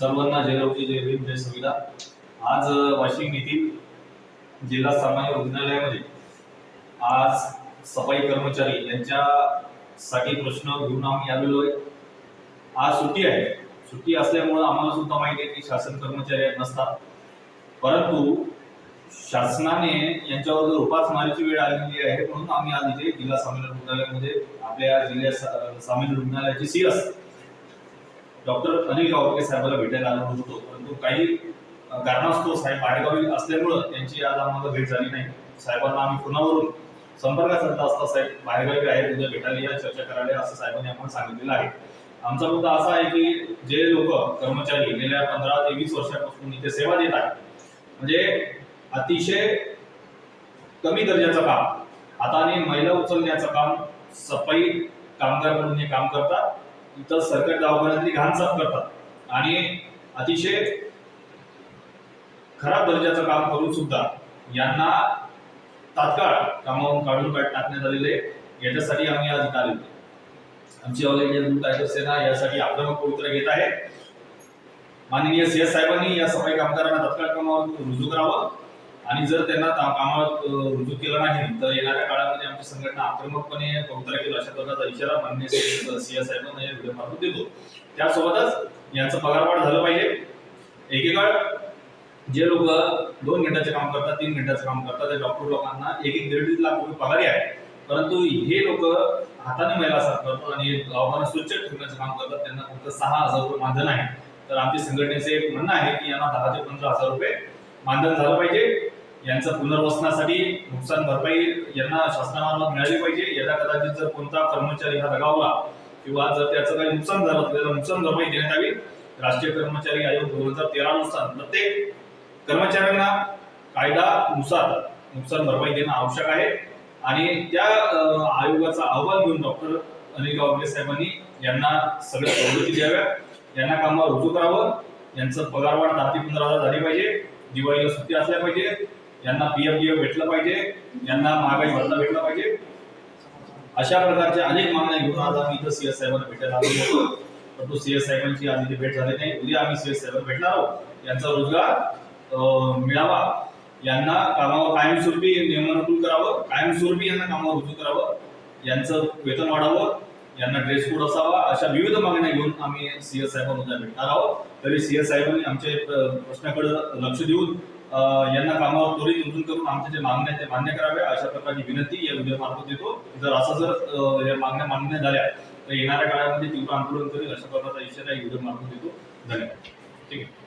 सर्वांना जय जय भीम जय संविधान आज वाशिम येथील जिल्हा सामान्य रुग्णालयामध्ये आज सफाई कर्मचारी यांच्यासाठी प्रश्न घेऊन आम्ही आलेलो आहे. आज सुट्टी आहे. सुट्टी असल्यामुळं आम्हाला सुद्धा माहिती आहे की शासन कर्मचारी नसतात. परंतु शासनाने यांच्यावर जर उपासमारीची वेळ आलेली आहे म्हणून आम्ही आज इथे जिल्हा सामान्य रुग्णालयामध्ये आपल्या जिल्ह्या सामान्य रुग्णालयाची सीएस डॉक्टर अनिल गावके साहेबाला भेटायला आलो होतो. परंतु काही कारणास्तव साहेब बाहेरगावी असल्यामुळं त्यांची आज आम्हाला भेट झाली नाही. साहेबांना आम्ही पुण्यावरून संपर्क साधला असता साहेब बाहेरगावी आहेत उद्या भेटायला या चर्चा करायला असं साहेबांनी आम्हाला सांगितलेलं आहे. आमचा मुद्दा असा आहे की जे लोक कर्मचारी गेल्या पंधरा ते वीस वर्षापासून इथे सेवा देत आहेत म्हणजे अतिशय कमी दर्जाचं काम. हाताने महिला उचलण्याचं काम सफाई कामगार म्हणून हे काम करतात. इतर सरकारी दवाखान्यातली घाण साफ करतात. आणि अतिशय खराब दर्जाचं काम करून सुद्धा यांना तात्काळ कामावरून काढून काढ टाकण्यात आलेले याच्यासाठी आम्ही आज इथं आलेलो आमची ऑल इंडिया दूध टायगर सेना यासाठी आक्रमक पवित्र घेत आहे. माननीय सी एस साहेबांनी या सफाई कामगारांना तात्काळ कामावर रुजू करावं. आणि जर त्यांना ता- कामावर रुजू केलं नाही तर येणाऱ्या काळामध्ये आमची संघटना आक्रमकपणे पवित्र केलं अशा प्रकारचा इशारा मान्य सी साहेबांना या व्हिडिओ मार्फत देतो. त्यासोबतच यांचं पगारवाढ झालं पाहिजे. एकेकाळ जे लोक दोन घंट्याचे काम करतात तीन घंट्याचं काम करतात त्या डॉक्टर लोकांना एक एक दीड दीड लाख रुपये पगारी आहे. परंतु हे लोक हाताने महिला साफ करतात आणि दवाखाना स्वच्छ ठेवण्याचं काम करतात. त्यांना फक्त सहा हजार रुपये मानधन आहे. तर आमच्या संघटनेचे एक म्हणणं आहे की यांना दहा ते पंधरा हजार रुपये मानधन झालं पाहिजे. यांचं पुनर्वसनासाठी नुकसान भरपाई यांना शासनामार्फत मिळाली पाहिजे. यदा कदाचित जर कोणता कर्मचारी हा दगावला किंवा जर त्याचं काही नुकसान झालं तर त्याला नुकसान भरपाई देण्यात यावी राष्ट्रीय कर्मचारी आयोग दोन हजार तेरा नुसार प्रत्येक कर्मचाऱ्यांना कायदानुसार नुकसान भरपाई देणं आवश्यक आहे. आणि त्या आयोगाचा अहवाल घेऊन डॉक्टर अनिल गावडे साहेबांनी यांना सगळ्या सवलती द्याव्या. यांना कामावर रुजू करावं. यांचं पगारवाढ दहा ते पंधरा हजार झाली पाहिजे. दिवाळीला सुट्टी असल्या पाहिजे. यांना पीएफ एफ भेटलं पाहिजे यांना महागाई भरता भेटला पाहिजे अशा प्रकारच्या अनेक मागण्या घेऊन आज आम्ही इथं सीएस साहेबांना भेटायला आलो होतो. परंतु सीएस साहेबांची आज इथे भेट झाली नाही. उद्या आम्ही सीएस साहेबांना भेटणार आहोत. यांचा रोजगार मिळावा. यांना कामावर कायमस्वरूपी नियमन करावं. कायमस्वरूपी यांना कामावर रुजू करावं. यांचं वेतन वाढावं. यांना ड्रेस कोड असावा अशा विविध मागण्या घेऊन आम्ही सीएस साहेबांना भेटणार आहोत. तरी सीएस साहेबांनी आमच्या प्रश्नाकडे लक्ष देऊन यांना कामावर त्वरित रुजू करून आमच्या जे मागण्या आहेत ते मान्य कराव्या अशा प्रकारची विनंती या व्हिडिओ मार्फत देतो. जर असं जर या मागण्या मान्य झाल्या तर येणाऱ्या काळामध्ये तीव्र आंदोलन करेल अशा प्रकारचा इशारा या व्हिडिओ मार्फत देतो. धन्यवाद. ठीक आहे.